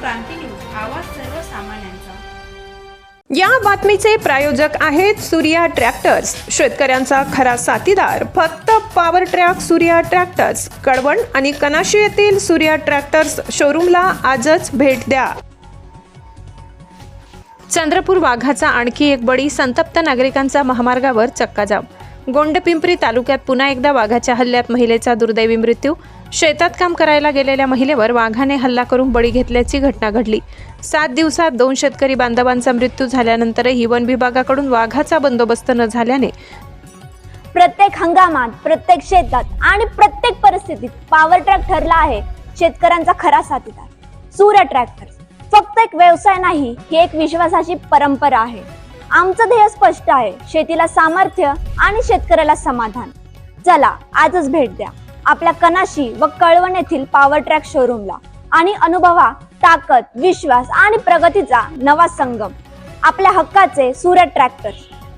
क्रांती news आवाज सर्वसामान्यांचा. या बातमीचे प्रायोजक आहेत सूर्या ट्रॅक्टर्स. शेतकऱ्यांचा खरा साथीदार फक्त power track Surya tractors. Kalwan आणि कनाशी येथील सूर्या ट्रॅक्टर्स शोरूमला आजच भेट द्या. चंद्रपूर वाघाचा आणखी एक बळी संतप्त नागरिकांचा महामार्गावर चक्काजाम. गोंडपिंपरी तालुक्यात पुन्हा एकदा वाघाच्या हल्ल्यात महिलेचा दुर्दैवी मृत्यू. शेतात काम करायला गेलेल्या महिलेवर वाघाने हल्ला करून बळी घेतल्याची घटना घडली. सात दिवसात दोन शेतकरी बांधवांचा मृत्यू झाल्यानंतरही वन विभागाकडून वाघाचा बंदोबस्त न झाल्याने प्रत्येक हंगामात प्रत्येक शेतात आणि प्रत्येक परिस्थितीत पॉवर ट्रॅक ठरला आहे. शेतकऱ्यांचा खरा साथीदार सूर्य ट्रॅक्टर फक्त एक व्यवसाय नाही ही एक विश्वासाची परंपरा आहे. आमचं ध्येय स्पष्ट आहे. शेतीला सामर्थ्य आणि शेतकऱ्याला समाधान. चला आजच भेट द्या. आपल्या कनाशी व कळवण येथील पॉवर ट्रॅक शोरूमला आणि अनुभवा ताकद विश्वास आणि प्रगतीचा नवा संगम. आपल्या हक्काचे सूर्य ट्रॅक्टर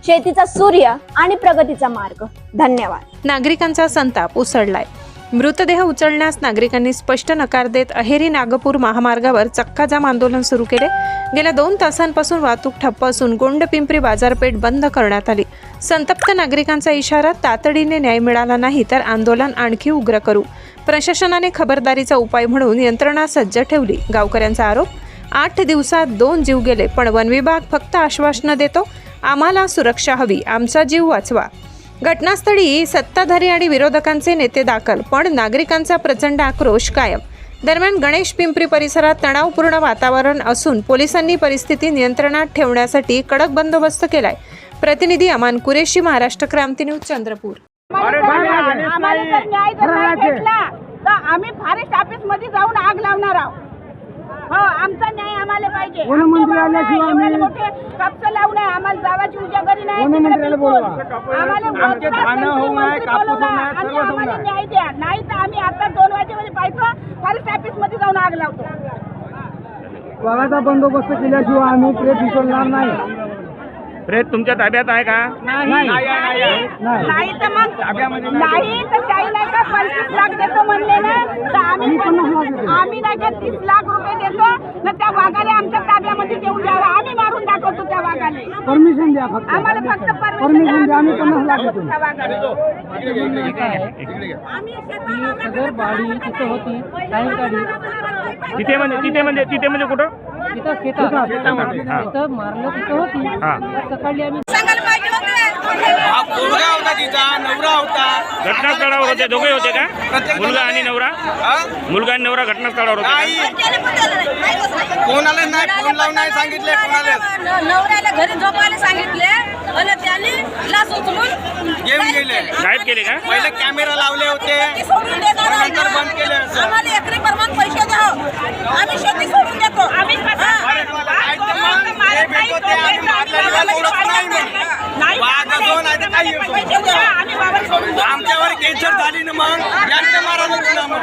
शेतीचा सूर्य आणि प्रगतीचा मार्ग. धन्यवाद. नागरिकांचा संताप उसळलाय. मृतदेह उचलण्यास नागरिकांनी स्पष्ट नकार देत अहेरी नागपूर महामार्गावर चक्काजाम आंदोलन सुरू केले. गेल्या दोन तासांपासून वाहतूक ठप्प असून गोंडपिंपरी बाजारपेठ बंद करण्यात आली. संतप्त नागरिकांचा इशारा तातडीने न्याय मिळाला नाही तर आंदोलन आणखी उग्र करू. प्रशासनाने खबरदारीचा उपाय म्हणून यंत्रणा सज्ज ठेवली. गावकऱ्यांचा आरोप आठ दिवसात दोन जीव गेले पण वन विभाग फक्त आश्वासनं देतो आम्हाला सुरक्षा हवी आमचा जीव वाचवा. घटनास्थळी सत्ताधारी आणि विरोधकांचे नेते दाखल पण नागरिकांचा प्रचंड आक्रोश कायम. दरम्यान गणेश पिंपरी परिसरात तणावपूर्ण वातावरण असून पोलिसांनी परिस्थिती नियंत्रणात ठेवण्यासाठी कडक बंदोबस्त केलाय. प्रतिनिधी अमान कुरेशी महाराष्ट्र क्रांती न्यूज चंद्रपूर. आम्ही फॉरेस्ट ऑफिसमध्ये जाऊन आग लावणार आहोत. हो आमचा न्याय आम्हाला पाहिजे. मोठे कापसं लावून आहे. आम्हाला जावाची उजागरी नाही. आम्हाला. न्याय द्या. नाही तर आम्ही आता दोन वाजेमध्ये पाहिजे फॉरेस्ट ऑफिसमध्ये जाऊन आग लावतो. वाघाचा बंदोबस्त केल्याशिवाय आम्ही प्रेत उचलणार नाही. प्रेत तुमच्या ताब्यात आहे का? नाही. नाही तर मग नाही. तर काही नाही का पंचवीस लाख देतो म्हणले ना? तर आम्ही आम्ही नाही का तीस लाख रुपये देतो ना त्या वाघाला आमच्या ताब्यामध्ये देऊन द्यावा आम्ही मारून दाखवतो त्या वाघाने परमिशन द्या फक्त. आम्हाला फक्त परमिशन द्या. आम्ही पन्नास लाख देतो. सदर बाडी तिथं होती सायंकाळी तिथे म्हणजे तिथे म्हणजे तिथे म्हणजे कुठं? तिथं शेतात. शेतामध्ये, हा. तिथं मारलं तिथं होती. हा. सकाळी आम्ही तिचा नवरा होता. घटनास्थळावर होते दोघे होते का? मुलगा आणि नवरा? हा? मुलगा आणि नवरा घटनास्थळावर होते नाही. कोणाला नाही फोन लावून नाही सांगितले कोणाला. नवऱ्याला घरी झोपायला सांगितले. आणि त्यांनी लास उचलून येऊन गेले. का गायब केले का? पहिले कॅमेरा लावले होते. नंतर बंद केले असं. आम्हाला एकरी प्रमाण पैसे द्या आम्ही शेती सोडून देतो आम्ही अरे मला काय ते मग हे भेट होते, आम्ही मारलेल्याला ओळख नाही म्हणे. वाघ असो नाही तर काही असो. आमच्यावर केचर झाली ना मग? यांचे मग?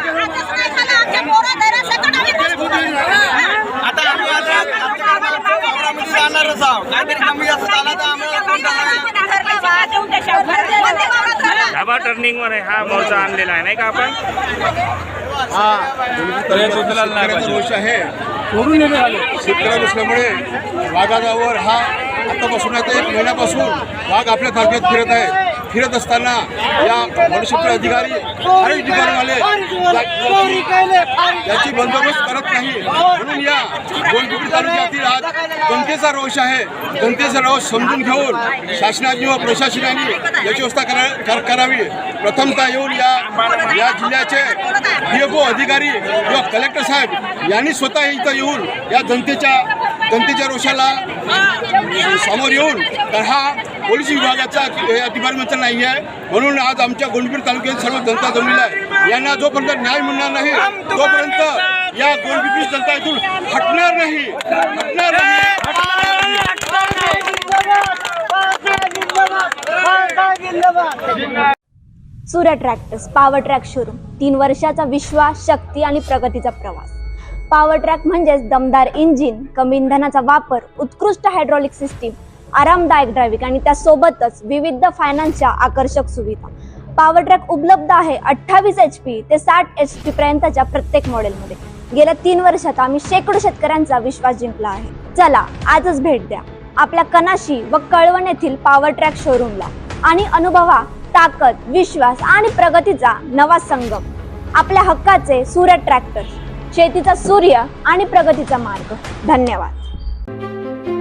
आता आम्ही आता जाणारच आहोत. काहीतरी कमी जास्त झाला तर आम्हाला? ढाबा आहे. हा मोर्चा आणलेला आहे नाही का आपण? दोष आहे शेतकऱ्या नसल्यामुळे वाघावर हा आतापासून आता एक महिन्यापासून वाघ आपल्या तालुक्यात फिरत आहे. फिरत असताना या वनक्षेत्र अधिकारी फॉरेस्ट डिपार्टमेंटवाले याची बंदोबस्त करत नाही. म्हणून या गोलपिंपरी तालुक्यातील आज जनतेचा रोष आहे. जनतेचा रोष समजून घेऊन शासनाने व प्रशासनाने याची व्यवस्था करा करावी. प्रथमता येऊन या या जिल्ह्याचे डीएफओ अधिकारी किंवा कलेक्टर साहेब यांनी स्वतः इथं येऊन या जनतेच्या जनतेच्या रोषाला समोर येऊन तर हा पोलीस विभागाचा डिपार्टमेंटचा नाही आहे. म्हणून आज आमच्या गोंडपीर तालुक्यात सर्व जनता जमलेली आहे. यांना जोपर्यंत न्याय मिळणार नाही तोपर्यंत या गोंडपीर जनता इथून हटणार नाही. हटणार नाही. सूर्य ट्रॅक्टर्स पॉवर ट्रॅक शोरूम. तीन वर्षाचा विश्वास शक्ती आणि प्रगतीचा प्रवास. पॉवर ट्रॅक म्हणजेच दमदार इंजिन कमी इंधनाचा वापर उत्कृष्ट हायड्रॉलिक सिस्टीम आरामदायक ड्रायव्हिंग आणि त्यासोबतच विविध फायनान्सच्या आकर्षक सुविधा. पॉवर ट्रॅक उपलब्ध आहे अठ्ठावीस एच पी ते साठ एच पी पर्यंतच्या प्रत्येक मॉडेलमध्ये गेल्या तीन वर्षात आम्ही शेकडो शेतकऱ्यांचा विश्वास जिंकला आहे. चला आजच भेट द्या. आपल्या कनाशी व कळवण येथील पॉवर ट्रॅक शोरूमला आणि अनुभवा ताकद विश्वास आणि प्रगतीचा नवा संगम. आपल्या हक्काचे सूर्य ट्रॅक्टर शेतीचा सूर्य आणि प्रगतीचा मार्ग. धन्यवाद.